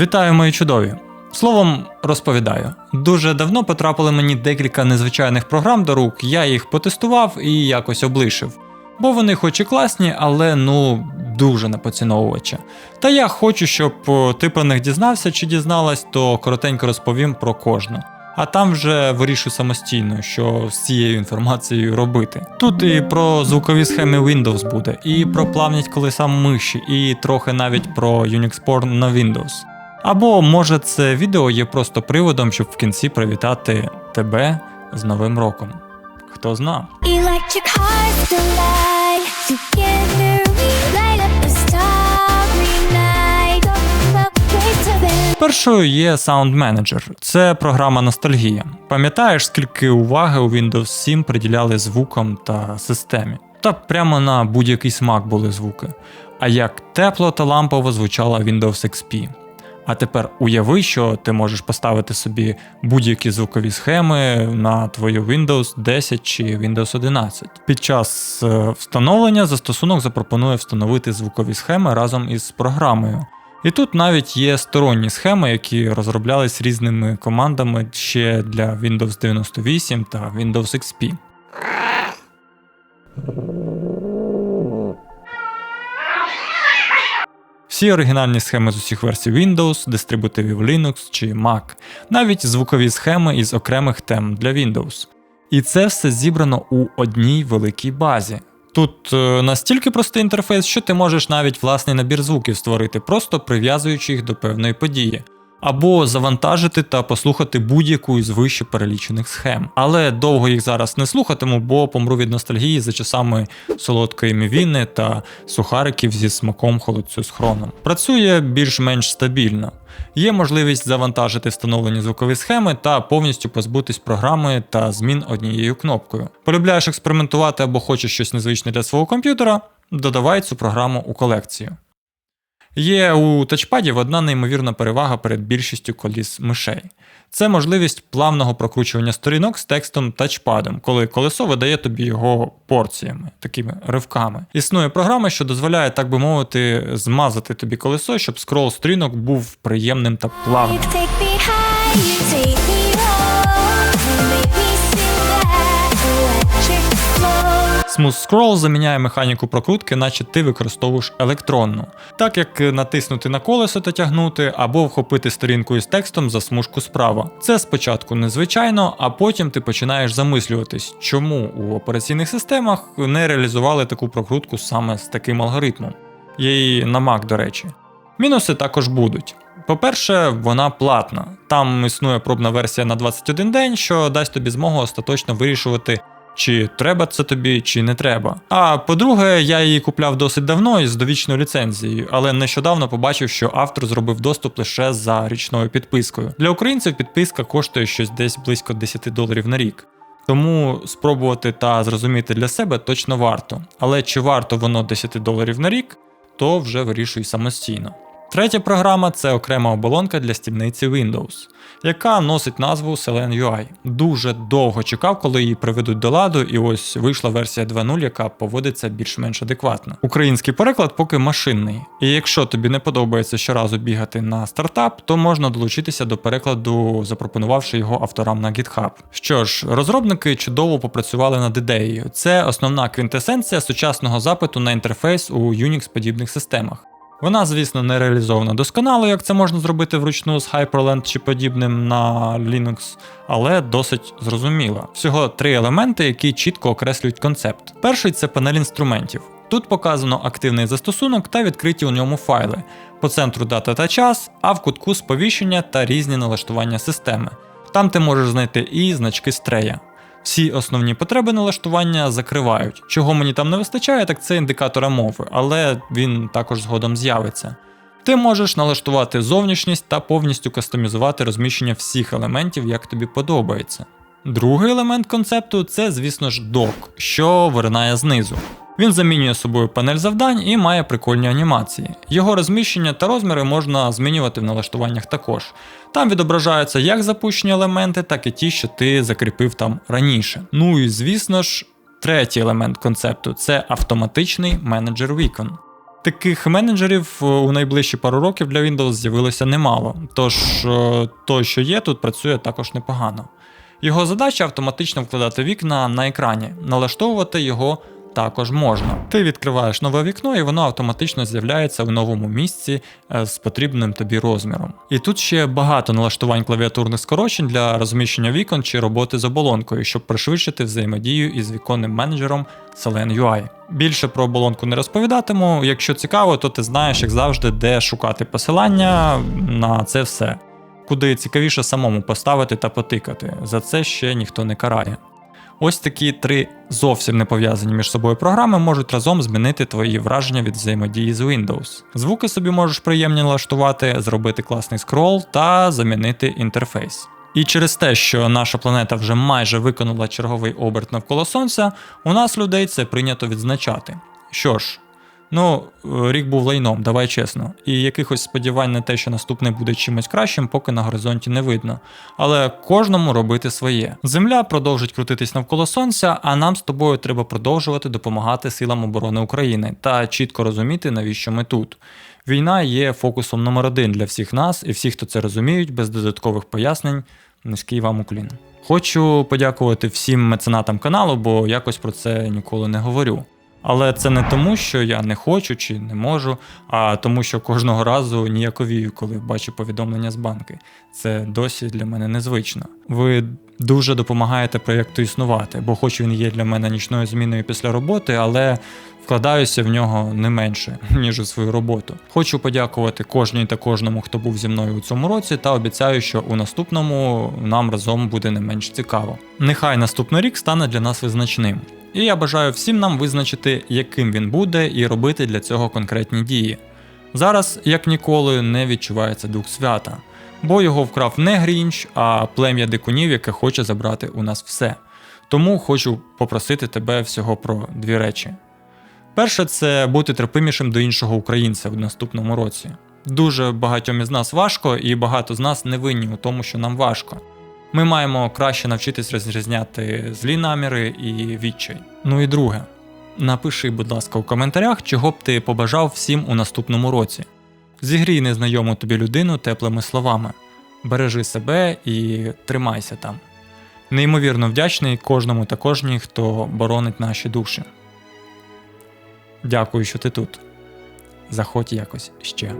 Вітаю, мої чудові! Словом, розповідаю. Дуже давно потрапили мені декілька незвичайних програм до рук, я їх потестував і якось облишив. Бо вони хоч і класні, але ну дуже на поціновувача. Та я хочу, щоб ти про них дізнався чи дізналась, то коротенько розповім про кожну. А там вже вирішуй самостійно, що з цією інформацією робити. Тут і про звукові схеми Windows буде, і про плавність колеса миші, і трохи навіть про Unix Porn на Windows. Або може це відео є просто приводом, щоб в кінці привітати тебе з Новим роком. Хто зна. Electric hearts collide Together we light up the starry night Up place to bend Першою є Sound Manager. Це програма ностальгія. Пам'ятаєш, скільки уваги у Windows 7 приділяли звукам та системі? Та прямо на будь-який смак були звуки. А як тепло та лампово звучала Windows XP. А тепер уяви, що ти можеш поставити собі будь-які звукові схеми на твою Windows 10 чи Windows 11. Під час е, встановлення застосунок запропонує встановити звукові схеми разом із програмою. І тут навіть є сторонні схеми, які розроблялись різними командами ще для Windows 98 та Windows XP. Всі оригінальні схеми з усіх версій Windows, дистрибутивів Linux чи Mac, навіть звукові схеми із окремих тем для Windows. І це все зібрано у одній великій базі. Тут е, настільки простий інтерфейс, що ти можеш навіть власний набір звуків створити, просто прив'язуючи їх до певної події. Або завантажити та послухати будь-яку із вище перелічених схем. Але довго їх зараз не слухатиму, бо помру від ностальгії за часами солодкої мівіни та сухариків зі смаком холодцю з хроном. Працює більш-менш стабільно. Є можливість завантажити встановлені звукові схеми та повністю позбутись програми та змін однією кнопкою. Полюбляєш експериментувати або хочеш щось незвичне для свого комп'ютера? Додавай цю програму у колекцію. Є у тачпадів одна неймовірна перевага перед більшістю коліс мишей. Це можливість плавного прокручування сторінок з текстом тачпадом, коли колесо видає тобі його порціями, такими ривками. Існує програма, що дозволяє, так би мовити, змазати тобі колесо, щоб скрол сторінок був приємним та плавним. Smooth Scroll заміняє механіку прокрутки, наче ти використовуєш електронну, так як натиснути на колесо та тягнути, або вхопити сторінку із текстом за смужку справа. Це спочатку незвичайно, а потім ти починаєш замислюватись, чому у операційних системах не реалізували таку прокрутку саме з таким алгоритмом. Є і на Mac, до речі. Мінуси також будуть. По-перше, вона платна. Там існує пробна версія на 21 день, що дасть тобі змогу остаточно вирішувати, чи треба це тобі, чи не треба. А по-друге, я її купляв досить давно із довічною ліцензією, але нещодавно побачив, що автор зробив доступ лише за річною підпискою. Для українців підписка коштує щось десь близько 10 доларів на рік. Тому спробувати та зрозуміти для себе точно варто. Але чи варто воно 10 доларів на рік, то вже вирішуй самостійно. Третя програма це окрема оболонка для стільниці Windows, яка носить назву Selen UI. Дуже довго чекав, коли її приведуть до ладу, і ось вийшла версія 2.0, яка поводиться більш-менш адекватно. Український переклад поки машинний. І якщо тобі не подобається щоразу бігати на стартап, то можна долучитися до перекладу, запропонувавши його авторам на GitHub. Що ж, розробники чудово попрацювали над ідеєю. Це основна квінтесенція сучасного запиту на інтерфейс у Unix подібних системах. Вона, звісно, не реалізована досконало, як це можна зробити вручну з Hyperland чи подібним на Linux, але досить зрозуміла. Всього три елементи, які чітко окреслюють концепт. Перший це панель інструментів. Тут показано активний застосунок та відкриті у ньому файли. По центру дата та час, а в кутку сповіщення та різні налаштування системи. Там ти можеш знайти і значки стрея. Всі основні потреби налаштування закривають. Чого мені там не вистачає, так це індикатора мови, але він також згодом з'явиться. Ти можеш налаштувати зовнішність та повністю кастомізувати розміщення всіх елементів, як тобі подобається. Другий елемент концепту це, звісно ж, док, що виринає знизу. Він замінює собою панель завдань і має прикольні анімації. Його розміщення та розміри можна змінювати в налаштуваннях також. Там відображаються як запущені елементи, так і ті, що ти закріпив там раніше. Ну і звісно ж, третій елемент концепту це автоматичний менеджер вікон. Таких менеджерів е, у найближчі пару років для Windows з'явилося немало, тож е, той, що є, тут працює також непогано. Його задача автоматично вкладати вікна на екрані, налаштовувати його також можна. Ти відкриваєш нове вікно, і воно автоматично з'являється в новому місці е, з потрібним тобі розміром. І тут ще багато налаштувань клавіатурних скорочень для розміщення вікон чи роботи з оболонкою, щоб пришвидшити взаємодію із віконним менеджером Selen UI. Більше про оболонку не розповідатиму. Якщо цікаво, то ти знаєш, як завжди, де шукати посилання на це все. Куди цікавіше самому поставити та потикати. За це ще ніхто не карає. Ось такі три зовсім не пов'язані між собою програми можуть разом змінити твої враження від взаємодії з Windows. Звуки собі можеш приємні налаштувати, зробити класний скрол та замінити інтерфейс. І через те, що наша планета вже майже виконала черговий оберт навколо Сонця, у нас людей це прийнято відзначати. Що ж, ну, е, рік був лайном, давай чесно. І якихось сподівань на те, що наступний буде чимось кращим, поки на горизонті не видно. Але кожному робити своє. Земля продовжить крутитись навколо сонця, а нам з тобою треба продовжувати допомагати силам оборони України та чітко розуміти, навіщо ми тут. Війна є фокусом номер один для всіх нас, і всі, хто це розуміють, без додаткових пояснень, низький вам уклін. Хочу подякувати всім меценатам каналу, бо якось про це ніколи не говорю. Але це не тому, що я не хочу чи не можу, а тому, що кожного разу ніяковію, коли бачу повідомлення з банки. Це досі для мене незвично. Ви дуже допомагаєте проєкту існувати, бо хоч він є для мене нічною зміною після роботи, але вкладаюся в нього не менше, ніж у свою роботу. Хочу подякувати кожній та кожному, хто був зі мною у цьому році, та обіцяю, що у наступному нам разом буде не менш цікаво. Нехай наступний рік стане для нас визначним. І я бажаю всім нам визначити, яким він буде, і робити для цього конкретні дії. Зараз, як ніколи, не відчувається дух свята, бо його вкрав не Грінч, а плем'я дикунів, яке хоче забрати у нас все. Тому хочу попросити тебе всього про дві речі. Перше, це бути терпимішим до іншого українця в наступному році. Дуже багатьом із нас важко, і багато з нас не винні у тому, що нам важко. Ми маємо краще навчитись розрізняти злі наміри і відчай. Ну і друге, напиши, будь ласка, у коментарях, чого б ти побажав всім у наступному році. Зігрій незнайому тобі людину теплими словами. Бережи себе і тримайся там. Неймовірно вдячний кожному та кожній, хто боронить наші душі. Дякую, що ти тут. Заходь якось ще.